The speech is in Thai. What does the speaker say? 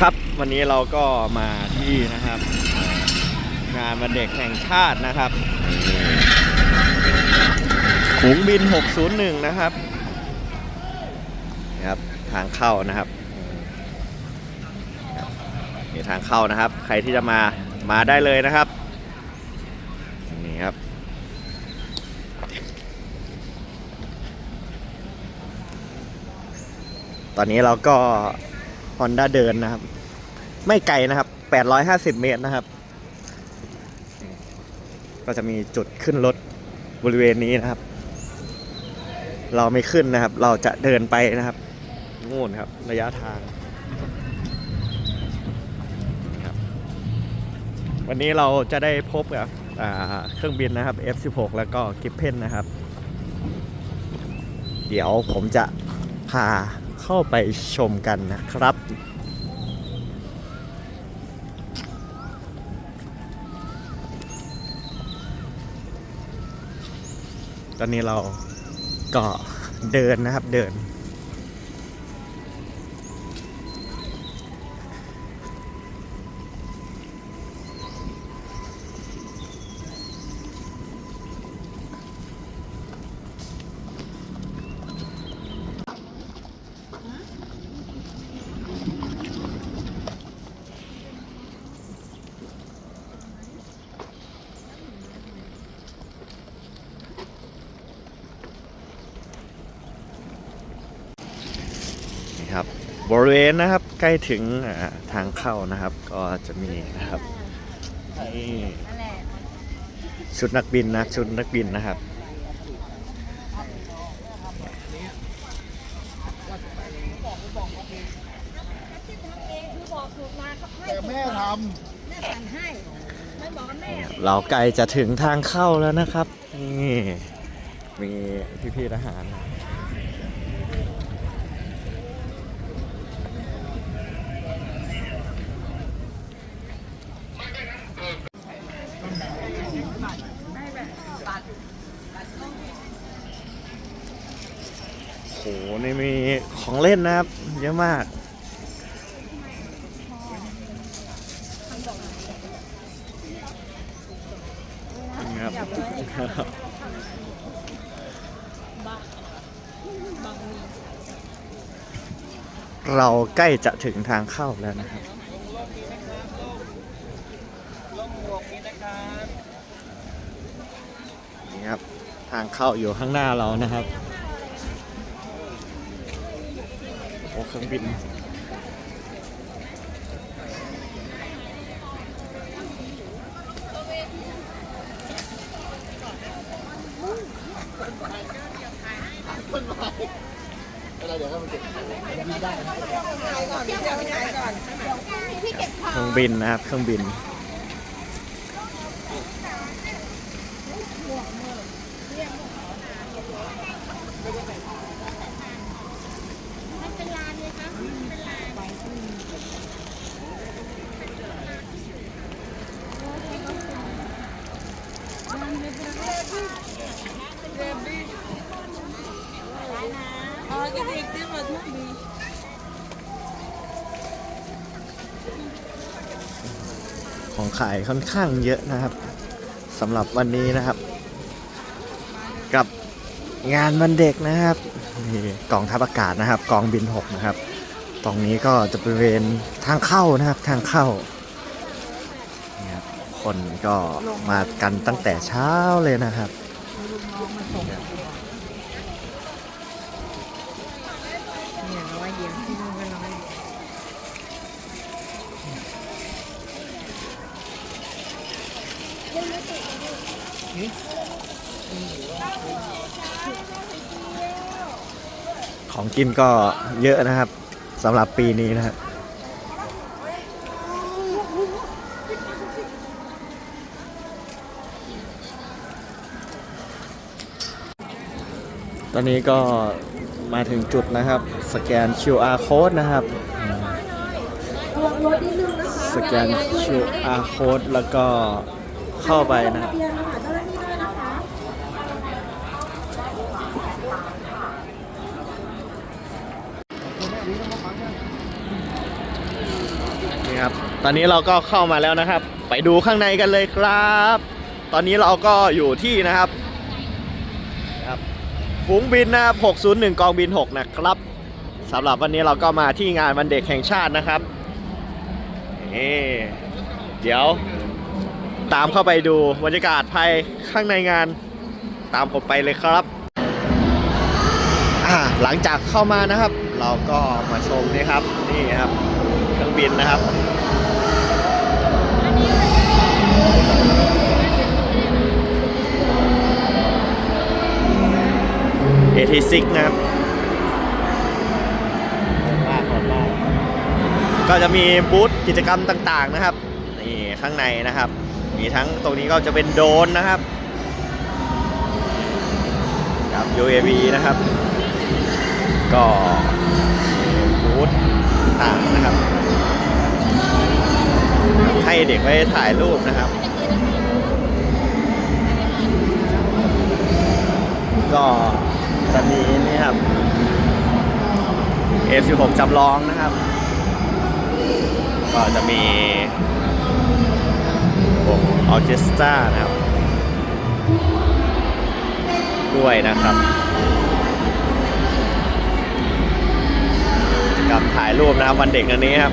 ครับวันนี้เราก็มาที่นะครับ งานวันเด็กแห่งชาตินะครับขุงบิน 601 นะครับนะครับ ทางเข้านะครับนี่ทางเข้านะครับ ใครที่จะมามาได้เลยนะครับนี่ครับตอนนี้เราก็ Honda เดินนะครับ ไม่ไกลนะครับ850เมตรนะครับ ก็จะมีจุดขึ้นรถบริเวณนี้นะครับ เราไม่ขึ้นนะครับ เราจะเดินไปนะครับนู่นครับ ระยะทางวันนี้เราจะได้พบกับเครื่องบินนะครับ F16 แล้วก็กิฟเพนนะครับ เดี๋ยวผมจะพา เข้าไปชมกันนะครับตอนนี้เราก็เดินนะครับเดินครั บบริเวณนะครับใกล้ถึงอ่าทางเข้านะครับ ก็จะมีนะครับนี่ชุดนักบินนะชุดนักบินนะครับแต่แม่ทแม่สั่งให้ไม่บอกว่าแม่เราใกล้จะถึงทางเข้าแล้วนะครับนี่มีพี่ๆทหารนะโห นี่มีของเล่นนะครับ เยอะมาก ครับเราใกล้จะถึงทางเข้าแล้วนะครับนี่ครับ ทางเข้าอยู่ข้างหน้าเรานะครับ โอ้เครื่องบินำอะไรเดี๋ยวให้มันเก็บเครื่องบินนะครับ เครื่องบิน ของขายค่อนข้างเยอะนะครับสำหรับวันนี้นะครับ กับงานวันเด็กนะครับนี่กองทัพอากาศนะครับ กองบิน6นะครับ ตรงนี้ก็จะบริเวณทางเข้านะครับทางเข้า คนก็มากันตั้งแต่เช้าเลยนะครับ เนี่ยน้อยเย็นที่นู่นก็น้อยของกินก็เยอะนะครับสำหรับปีนี้นะครับ ตอนนี้ก็มาถึงจุดนะครับ สแกน QR code นะครับ สแกน QR code แล้วก็เข้าไปนะครับนี่ครับ ตอนนี้เราก็เข้ามาแล้วนะครับ ไปดูข้างในกันเลยครับ ตอนนี้เราก็อยู่ที่นะครับ ฝูงบินนะครับ601 กองบิน 6 นะครับสำหรับวันนี้เราก็มาที่งานวันเด็กแห่งชาตินะครับนี่เดี๋ยวตามเข้าไปดูบรรยากาศภายข้างในงานตามผมไปเลยครับหลังจากเข้ามานะครับ เราก็มาชมนี่ครับนี่ครับ เครื่องบินนะครับ AT6 นะครับมากมากก็จะมีบูธกิจกรรมต่างๆนะครับนี่ข้างในนะครับ มีทั้งตรงนี้ก็จะเป็นโดรนนะครับกับ UAV นะครับ ก็บูธต่างๆนะครับ ให้เด็กไว้ถ่ายรูปนะครับ ก็ จะมีนี่ครับ F16 จำลองนะครับ ก็จะมีวงออเคสตรานะครับ ด้วยนะครับกิจกรรมถ่ายรูปนะครับวันเด็กอันนี้ครับ